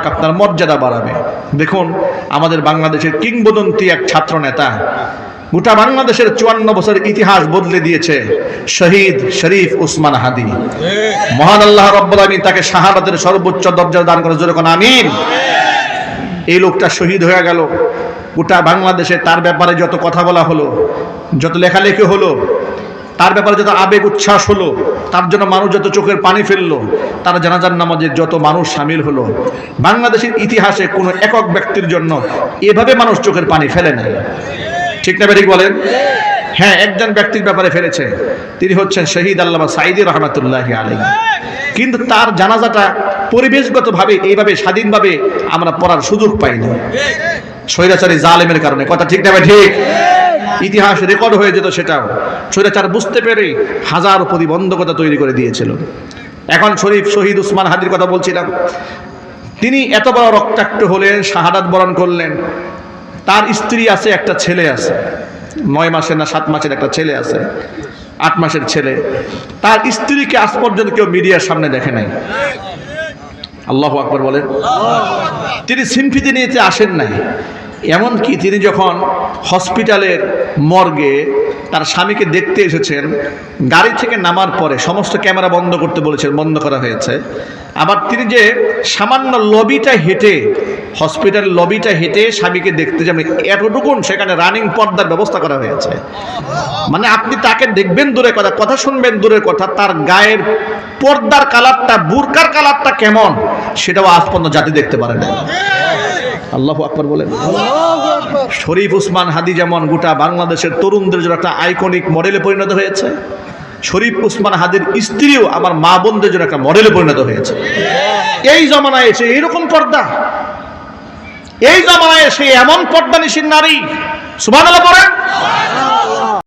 পাক আপনার মর্যাদা বাড়াবে। দেখুন, আমাদের বাংলাদেশের কিংবদন্তি এক ছাত্র নেতা। গোটা বাংলাদেশের চুয়ান্ন বছরের ইতিহাস বদলে দিয়েছে শহীদ শরীফ উসমান হাদি। মহান আল্লাহ রব্বুল তাকে শাহাদাতের সর্বোচ্চ দরজা দান করে জোরে কোন আমিন। এই লোকটা শহীদ হয়ে গেল। গোটা বাংলাদেশে তার ব্যাপারে যত কথা বলা হলো, যত লেখালেখি হলো তার ব্যাপারে যত আবেগ, উচ্ছ্বাস হলো, তার জন্য মানুষ যত চোখের পানি ফেলল, তার জানাজার নামাজে যত মানুষ সামিল হলো। বাংলাদেশের ইতিহাসে কোনো একক ব্যক্তির জন্য এভাবে মানুষ চোখের পানি ফেলে নাই। ঠিক না ঠিক বলেন? হ্যাঁ একজন ব্যক্তির ব্যাপারে ফেলেছে। তিনি হচ্ছেন শহীদ আল্লামা সাইদি রহমতুল্লাহ আলী কিন্তু তার জানাজাটা পরিবেশগতভাবে এইভাবে, স্বাধীনভাবে আমরা পড়ার সুযোগ পাইনি। স্বৈরাচারী জালেমের কারণে। কথা ঠিক না ঠিক? ইতিহাস রেকর্ড হয়ে যেত সেটাও স্বৈরাচার বুঝতে পেরে হাজার প্রতিবন্ধকতা তৈরি করে দিয়েছিল। এখন শরীফ শহীদ উসমান হাদির কথা বলছিলাম। তিনি এত বড় রক্তাক্ত হলেন, শাহাদাত বরণ করলেন। তার স্ত্রী আছে, একটা ছেলে আছে। নয় মাসের না সাত মাসের একটা ছেলে আছে, আট মাসের ছেলে। তার স্ত্রীকে আজ পর্যন্ত কেউ মিডিয়ার সামনে দেখে নাই। আল্লাহ আকবর বলেন। তিনি সিম্পিতি নিতে আসেন নাই। এমনকি তিনি যখন হসপিটালের মর্গে তার স্বামীকে দেখতে এসেছেন, গাড়ি থেকে নামার পরে সমস্ত ক্যামেরা বন্ধ করতে বলেছেন, বন্ধ করা হয়েছে। আবার তিনি যে সামান্য লবিটা হেঁটে, হসপিটাল লবিটা হেঁটে স্বামীকে দেখতে যাবেন, এতটুকুন সেখানে রানিং পর্দার ব্যবস্থা করা হয়েছে। মানে আপনি তাকে দেখবেন দূরে কথা কথা শুনবেন দূরের কথা, তার গায়ের পর্দার কালারটা, বুরকার কালারটা কেমন, সেটাও আজ পর্যন্ত জাতি দেখতে পারে না আল্লাহ আকবর বলেন। শরীফ উসমান হাদি যেমন গোটা বাংলাদেশের তরুণদের জন্য একটা আইকনিক মডেলে পরিণত হয়েছে, শরীফ উসমান হাদির স্ত্রীও আমার মা বোনদের জন্য একটা মডেলে পরিণত হয়েছে। এই জমানায় এসে এইরকম পর্দা, এই জমানায় এসে এমন পর্দা নিশীর নারী সুবান পড়েন